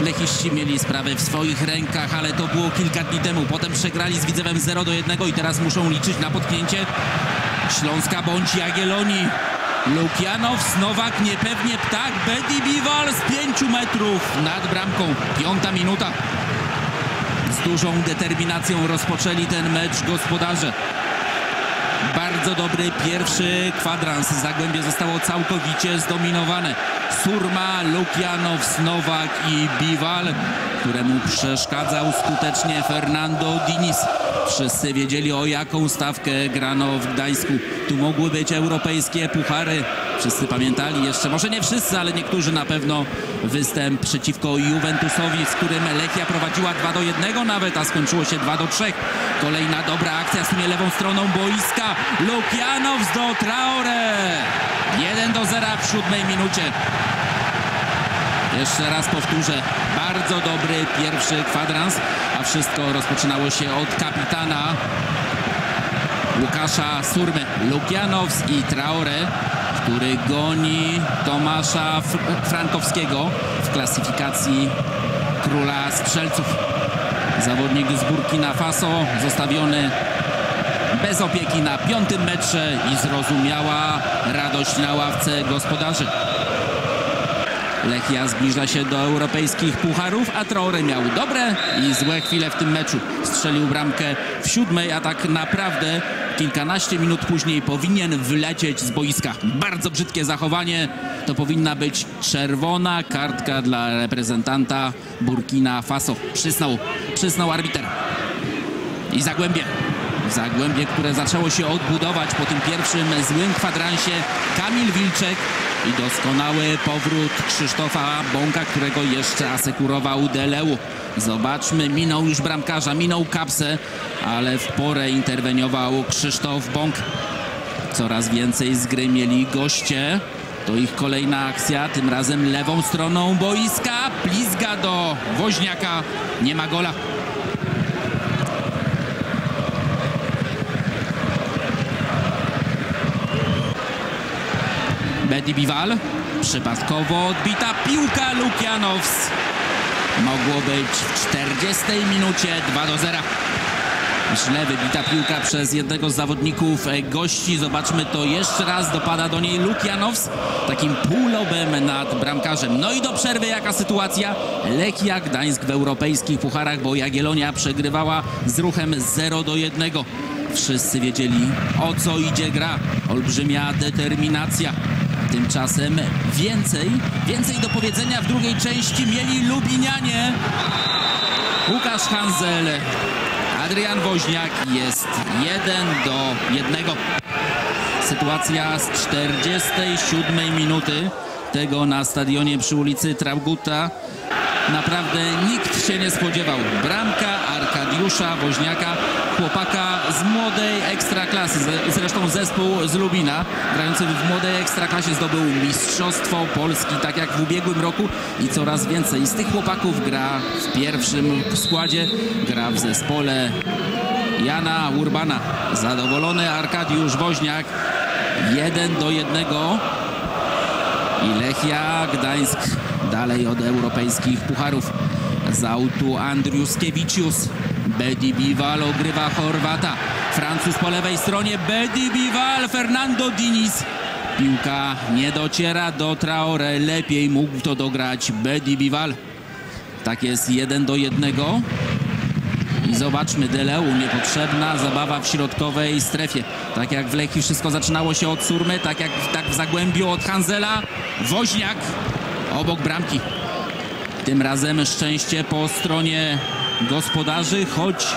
Lechiści mieli sprawę w swoich rękach, ale to było kilka dni temu. Potem przegrali z Widzewem 0 do 1 i teraz muszą liczyć na potknięcie Śląska bądź Jagiellonii. Lukianow, Nowak, niepewnie ptak, Bedi Biwal z 5 metrów nad bramką. Piąta minuta. Z dużą determinacją rozpoczęli ten mecz gospodarze. Bardzo dobry pierwszy kwadrans. Zagłębie zostało całkowicie zdominowane. Surma, Lukianow, Nowak i Biwal, któremu przeszkadzał skutecznie Fernando Diniz. Wszyscy wiedzieli o jaką stawkę grano w Gdańsku. Tu mogły być europejskie puchary. Wszyscy pamiętali jeszcze, może nie wszyscy, ale niektórzy na pewno występ przeciwko Juventusowi, z którym Lechia prowadziła 2 do 1 nawet, a skończyło się 2 do 3. Kolejna dobra akcja sunie lewą stroną boiska. Lukianow do Traore. 1 do 0 w siódmej minucie. Jeszcze raz powtórzę, bardzo dobry pierwszy kwadrans, a wszystko rozpoczynało się od kapitana Łukasza Surmy. Lukianows i Traore, który goni Tomasza Fr Frankowskiego w klasyfikacji króla strzelców. Zawodnik z Burkina Faso zostawiony bez opieki na piątym metrze i zrozumiała radość na ławce gospodarzy. Lechia zbliża się do europejskich pucharów, a Traore miał dobre i złe chwile w tym meczu. Strzelił bramkę w siódmej, a tak naprawdę kilkanaście minut później powinien wylecieć z boiska. Bardzo brzydkie zachowanie. To powinna być czerwona kartka dla reprezentanta Burkina Faso. Przysnął, przysnął arbiter. I Zagłębie. Zagłębie, które zaczęło się odbudować po tym pierwszym złym kwadransie. Kamil Wilczek i doskonały powrót Krzysztofa Bąka, którego jeszcze asekurował Deleu. Zobaczmy, minął już bramkarza, minął kapsę, ale w porę interweniował Krzysztof Bąk. Coraz więcej z gry mieli goście. To ich kolejna akcja, tym razem lewą stroną boiska. Blizga do Woźniaka, nie ma gola. Bedi Biwal. Przypadkowo odbita piłka Lukianows. Mogło być w 40 minucie 2 do 0. Źle wybita piłka przez jednego z zawodników gości. Zobaczmy to jeszcze raz. Dopada do niej Lukianows takim półlobem nad bramkarzem. No i do przerwy jaka sytuacja? Lechia Gdańsk w europejskich pucharach, bo Jagiellonia przegrywała z ruchem 0 do 1. Wszyscy wiedzieli o co idzie gra. Olbrzymia determinacja. Tymczasem więcej, więcej do powiedzenia w drugiej części mieli Lubinianie. Łukasz Hanzel, Adrian Woźniak jest 1 do 1. Sytuacja z 47 minuty tego na stadionie przy ulicy Trauguta. Naprawdę nikt się nie spodziewał. Bramka Arkadiusza Woźniaka, chłopaka z młodej ekstraklasy. Zresztą zespół z Lubina, grający w młodej ekstraklasie zdobył Mistrzostwo Polski, tak jak w ubiegłym roku i coraz więcej z tych chłopaków gra w pierwszym składzie, gra w zespole Jana Urbana. Zadowolony Arkadiusz Woźniak, 1 do 1 i Lechia Gdańsk dalej od europejskich pucharów. Z autu Andriuskiewiczius. Bedi Biwal ogrywa Chorwata. Francuz po lewej stronie. Bedi Biwal, Fernando Diniz. Piłka nie dociera do Traore. Lepiej mógł to dograć Bedi Biwal. Tak jest jeden do jednego. I zobaczmy, Deleu, niepotrzebna zabawa w środkowej strefie. Tak jak w Lechii wszystko zaczynało się od Surmy, tak jak tak w Zagłębiu od Hanzela. Woźniak obok bramki. Tym razem szczęście po stronie gospodarzy, choć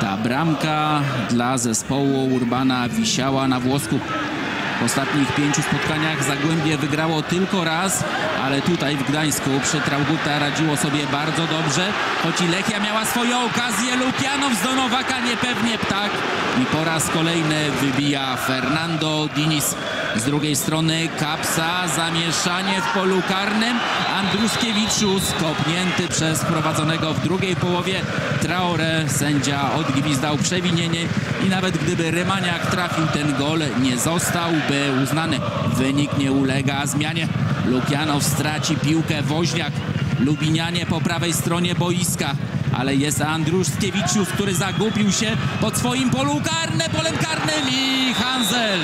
ta bramka dla zespołu Urbana wisiała na włosku. W ostatnich pięciu spotkaniach Zagłębie wygrało tylko raz, ale tutaj w Gdańsku przy Trauguta radziło sobie bardzo dobrze. Choć i Lechia miała swoje okazje, Lukianow z Donowaka niepewnie ptak. I po raz kolejny wybija Fernando Diniz. Z drugiej strony Kapsa, zamieszanie w polu karnym. Andruskiewiczus kopnięty przez prowadzonego w drugiej połowie Traore. Sędzia odgwizdał przewinienie i nawet gdyby Rymaniak trafił ten gol, nie zostałby uznany. Wynik nie ulega zmianie. Lukianow straci piłkę, Woźniak Lubinianie po prawej stronie boiska, ale jest Andruszkiewicz, który zagubił się pod swoim polu karne, polem karnym i Hanzel.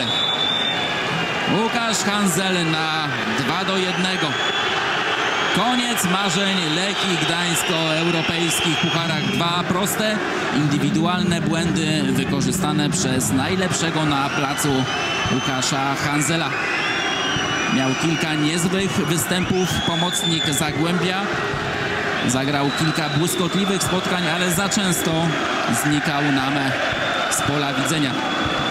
Łukasz Hanzel na 2 do 1. Koniec marzeń Lechii Gdańsk o europejskich pucharach. Dwa proste, indywidualne błędy wykorzystane przez najlepszego na placu Łukasza Hanzela. Miał kilka niezłych występów pomocnik Zagłębia. Zagrał kilka błyskotliwych spotkań, ale za często znikał nam z pola widzenia.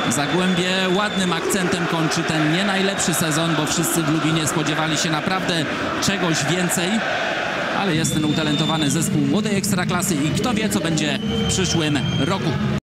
Zagłębie ładnym akcentem kończy ten nie najlepszy sezon, bo wszyscy w Lubinie spodziewali się naprawdę czegoś więcej. Ale jest ten utalentowany zespół młodej ekstraklasy i kto wie, co będzie w przyszłym roku.